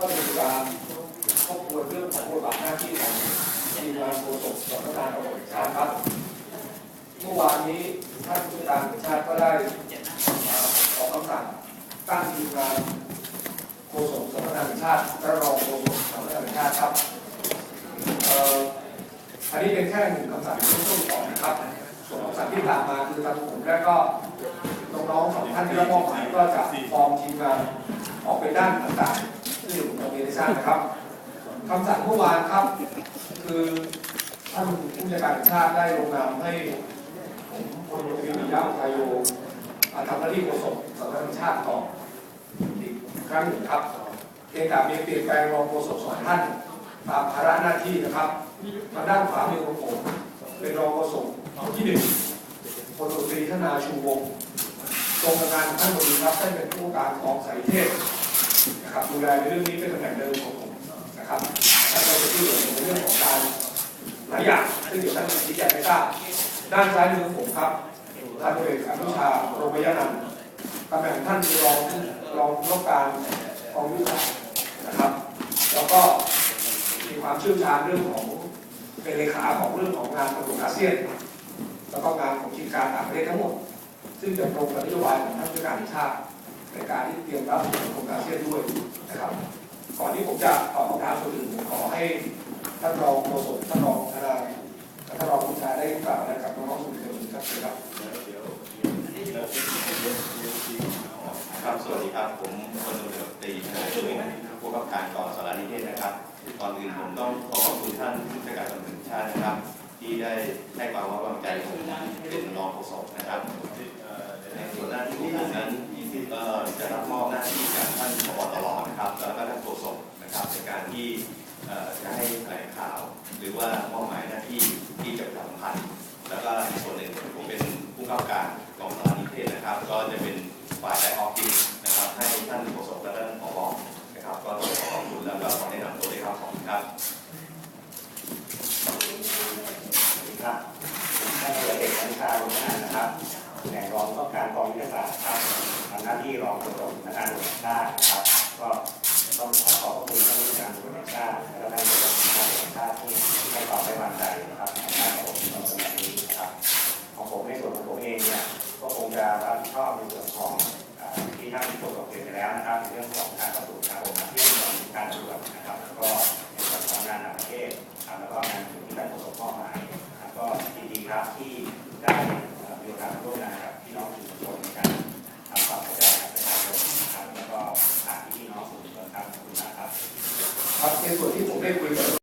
ก็มีการทบทวนเรื่องของบทบาทหน้าที่ของทีมงานโฆษกสำนักงานตำรวจแห่งชาติครับ เมื่อวานนี้ท่านผู้การแห่งชาติก็ได้ออกคำสั่งตั้งทีมงานโฆษกสำนักงานแห่งชาติและรองโฆษกสำนักงานแห่งชาติครับอันนี้เป็นแค่หนึ่งคำสั่งที่ต้นก่อนะครับ ส่วนคำสั่งที่ผ่านมาคือทางผมและก็ น้องสองท่านที่รับมอบหมายก็จะฟอร์มทีมงานออกไปด้านต่างๆที่ผมจะเรียนให้ทราบนะครับคำสั่งเมื่อวานครับ คือท่านผู้จัดการชาติได้ลงนามให้ผมพลตรีวิยะไทยโยมาทำหน้าที่โฆษกสำนักชาติต่ออีกครั้งหนึ่งครับเพียงแต่มีเปลี่ยนแปลงรองโฆษกสองท่านตามภาระหน้าที่นะครับทางด้านขวามือของผมเป็นรองโฆษกที่หนึ่งพลตรีธนาชูวงศ์ ตรงกับงานท่านบดีครับท่านเป็นผู้การกองสายเทศนะครับดูแลในเรื่องนี้เป็นตำแหน่งเดิมของผมนะครับท่านก็จะที่เหลือในเรื่องของการหลายอย่างซึ่งเดี๋ยวท่านจะชี้แจงให้ทราบด้านซ้ายมือผมครับท่านพลเอกอนุชาโรมยานันตำแหน่งท่านรองรองผู้การกองยุทธศาสตร์นะครับ แล้วก็มีความเชี่ยวชาญเรื่องของเป็นเลขาของเรื่องของงานตำรวจอาเซียน แล้วก็งานของกิจการต่างประเทศทั้งหมด ซึ่งจะตรงกับนโยบายของท่านผู้การชาติในการที่เตรียมรับสังคมอาเซียนด้วยนะครับ ก่อนที่ผมจะตอบคำถามคนอื่นผมขอให้ท่านรองโฆษกท่านรองธนาและท่านรองผู้ชายได้กล่าวอะไรกับน้องๆสื่อมวลชนครับครับครับสวัสดีครับ ผมพลตำรวจตรีธนาช่วยผู้กำกับการกองสารนิเทศนะครับก่อนอื่นผมต้องขอขอบคุณท่านผู้จัดการตำรวจแห่งชาตินะครับ ที่ได้ให้ความไว้วางใจผมเป็นรองโฆษกนะครับในส่วนหน้าที่ของผมนั้นก็จะรับมอบหน้าที่จากท่านผบตรนะครับ นโฆษกนะครับในการที่จะให้แถลงข่าว หรือว่ามอบหมายหน้าที่ที่จะสำคัญแล้วก็อีกส่วนหนึ่งผมเป็นผู้เข้าการกองสารนิเทศนะครับ ก็จะเป็นฝ่ายแบ็คออฟฟิศนะครับให้ท่านโฆษกและท่านผบนะครับ ก็ต้องขอขอบคุณแล้วก็ขอแนะนำตัวด้วยครับขอบคุณครับครับท่านเอกอนุชาลงนานนะครับแหน่งรองต้องการกองยุทธศาสตร์ครับทำหน้าที่รองโฆษกสำนักานตำรห่งชาติครับก็ ในส่วนของอ่าที่ท่านโฆษกเรียนไปแล้วนะครับในเรื่องของการประสานการองค์ที่ของการตรวจนะครับแล้วก็ในส่วนของงานต่างประเทศแล้วก็งานที่ท่านโฆษกมอบหมายครับก็ดีครับที่